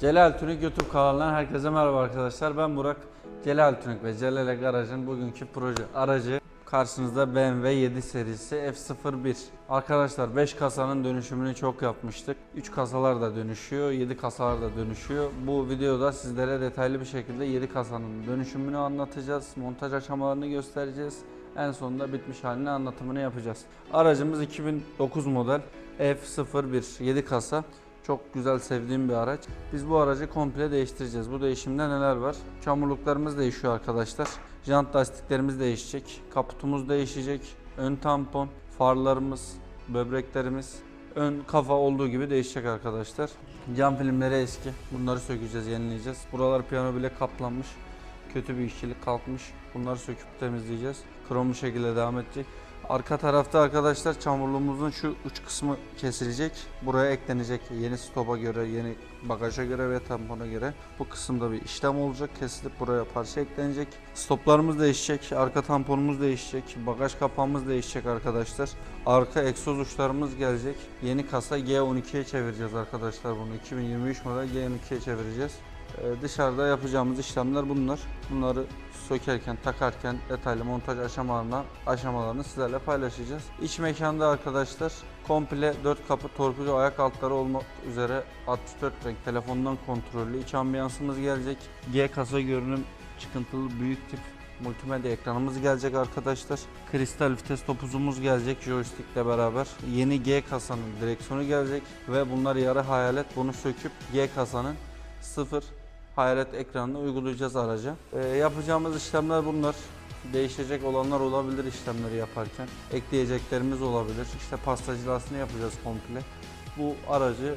Celal Tünük YouTube kanalından herkese merhaba arkadaşlar. Ben Burak. Celal Tünük ve Celal Garaj'ın bugünkü proje aracı karşınızda BMW 7 serisi F01. Arkadaşlar 5 kasanın dönüşümünü çok yapmıştık. 3 kasalar da dönüşüyor, 7 kasalar da dönüşüyor. Bu videoda sizlere detaylı bir şekilde 7 kasanın dönüşümünü anlatacağız. Montaj aşamalarını göstereceğiz. En sonunda bitmiş halini anlatımını yapacağız. Aracımız 2009 model F01 7 kasa. Çok güzel sevdiğim bir araç. Biz bu aracı komple değiştireceğiz. Bu değişimde neler var? Çamurluklarımız değişiyor arkadaşlar. Jant lastiklerimiz değişecek. Kaputumuz değişecek. Ön tampon, farlarımız, böbreklerimiz, ön kafa olduğu gibi değişecek arkadaşlar. Cam filmleri eski. Bunları sökeceğiz, yenileyeceğiz. Buralar piyano bile kaplanmış. Kötü bir işçilik kalkmış. Bunları söküp temizleyeceğiz. Kromlu şekilde devam edecek. Arka tarafta arkadaşlar çamurluğumuzun şu uç kısmı kesilecek. Buraya eklenecek yeni stopa göre, yeni bagaja göre ve tampona göre. Bu kısımda bir işlem olacak. Kesilip buraya parça eklenecek. Stoplarımız değişecek. Arka tamponumuz değişecek. Bagaj kapağımız değişecek arkadaşlar. Arka egzoz uçlarımız gelecek. Yeni kasa G12'ye çevireceğiz arkadaşlar bunu. 2023 model G12'ye çevireceğiz. Ee, dışarıda yapacağımız işlemler bunlar. Bunları sökerken, takarken detaylı montaj aşamalarına aşamalarını sizlerle paylaşacağız. İç mekanda arkadaşlar komple 4 kapı torpido ayak altları olmak üzere 64 renk telefondan kontrollü iç ambiyansımız gelecek. G kasa görünüm çıkıntılı büyük tip multimedya ekranımız gelecek arkadaşlar. Kristal vites topuzumuz gelecek joystickle beraber. Yeni G kasanın direksiyonu gelecek ve bunlar yarı hayalet. Bunu söküp G kasanın sıfır hayalet ekranını uygulayacağız araca. Ee, yapacağımız işlemler bunlar. Değişecek olanlar olabilir işlemleri yaparken. Ekleyeceklerimiz olabilir. İşte pastacılasını yapacağız komple. Bu aracı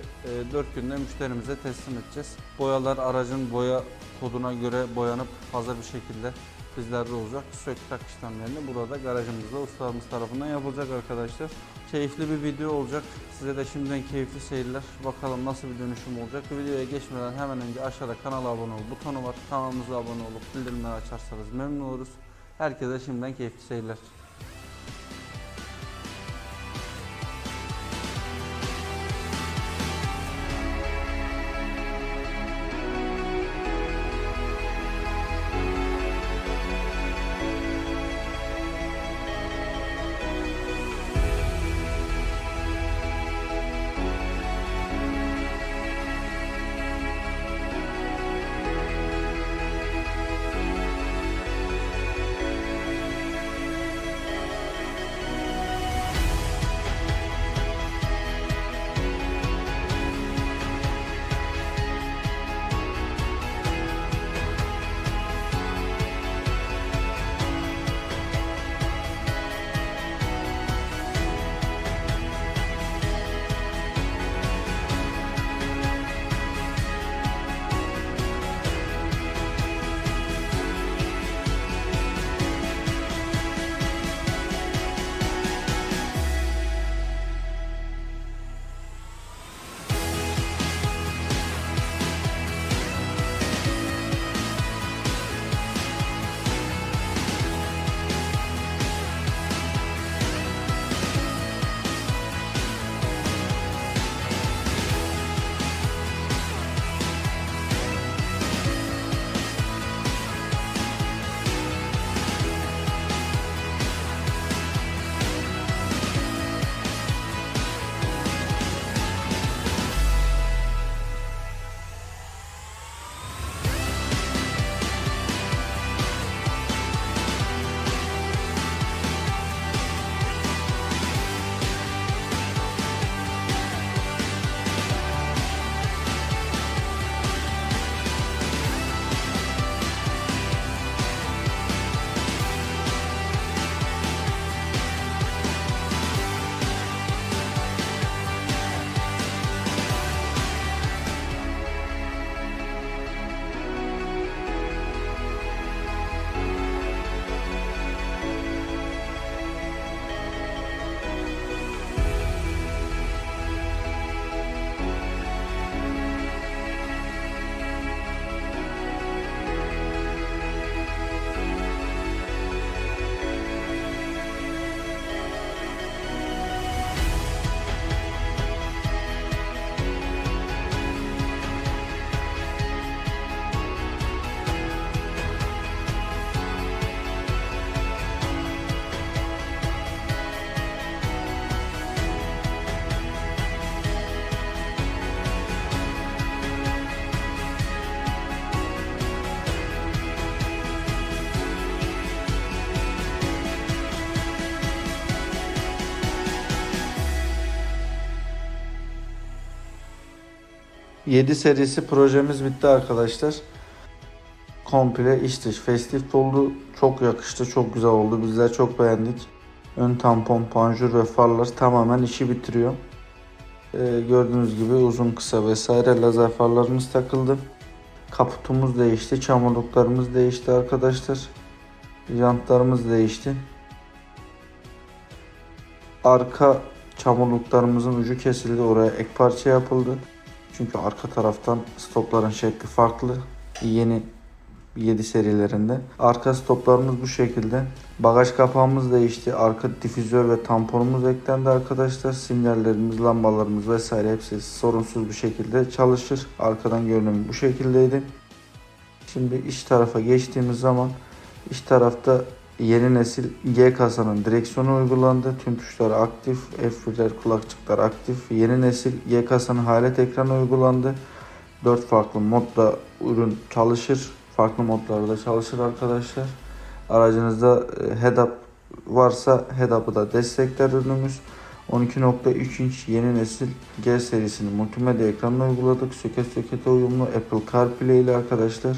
e, 4 günde müşterimize teslim edeceğiz. Boyalar aracın boya koduna göre boyanıp hazır bir şekilde bizlerde olacak. Sök tak işlemlerini burada garajımızda ustalarımız tarafından yapılacak arkadaşlar. Keyifli bir video olacak. Size de şimdiden keyifli seyirler. Bakalım nasıl bir dönüşüm olacak. Videoya geçmeden hemen önce aşağıda kanala abone ol butonu var. Kanalımıza abone olup bildirimleri açarsanız memnun oluruz. Herkese şimdiden keyifli seyirler. 7 serisi projemiz bitti arkadaşlar. Komple iç dış festif oldu. Çok yakıştı. Çok güzel oldu. Bizler çok beğendik. Ön tampon, panjur ve farlar tamamen işi bitiriyor. Ee, gördüğünüz gibi uzun kısa vesaire lazer farlarımız takıldı. Kaputumuz değişti. Çamurluklarımız değişti arkadaşlar. Jantlarımız değişti. Arka çamurluklarımızın ucu kesildi. Oraya ek parça yapıldı. Çünkü arka taraftan stopların şekli farklı. Yeni 7 serilerinde. Arka stoplarımız bu şekilde. Bagaj kapağımız değişti. Arka difüzör ve tamponumuz eklendi arkadaşlar. Sinyallerimiz, lambalarımız vesaire hepsi sorunsuz bir şekilde çalışır. Arkadan görünümü bu şekildeydi. Şimdi iç tarafa geçtiğimiz zaman iç tarafta yeni nesil G kasanın direksiyonu uygulandı. Tüm tuşlar aktif, F1'ler, kulakçıklar aktif. Yeni nesil G kasanın halet ekranı uygulandı. 4 farklı modda ürün çalışır. Farklı modlarda çalışır arkadaşlar. Aracınızda e, head-up varsa head-up'ı da destekler ürünümüz. 12.3 inç yeni nesil G serisinin multimedya ekranını uyguladık. Söket sökete uyumlu Apple CarPlay ile arkadaşlar.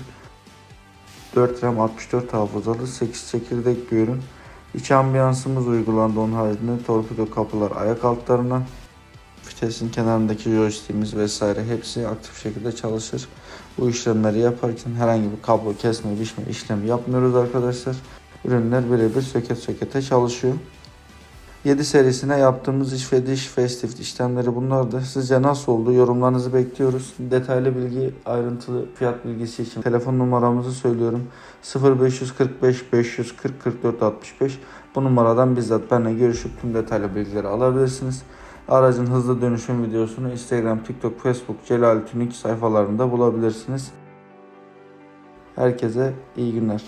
4 RAM 64 hafızalı 8 çekirdek bir ürün. İç ambiyansımız uygulandı onun haricinde torpido kapılar ayak altlarına. Vitesin kenarındaki joystick'imiz vesaire hepsi aktif şekilde çalışır. Bu işlemleri yaparken herhangi bir kablo kesme biçme işlemi yapmıyoruz arkadaşlar. Ürünler birebir söket sökete çalışıyor. 7 serisine yaptığımız iş ve diş festif işlemleri bunlardı. Sizce nasıl oldu? Yorumlarınızı bekliyoruz. Detaylı bilgi, ayrıntılı fiyat bilgisi için telefon numaramızı söylüyorum. 0545 540 44 65. Bu numaradan bizzat benimle görüşüp tüm detaylı bilgileri alabilirsiniz. Aracın hızlı dönüşüm videosunu Instagram, TikTok, Facebook, Celal Tünik sayfalarında bulabilirsiniz. Herkese iyi günler.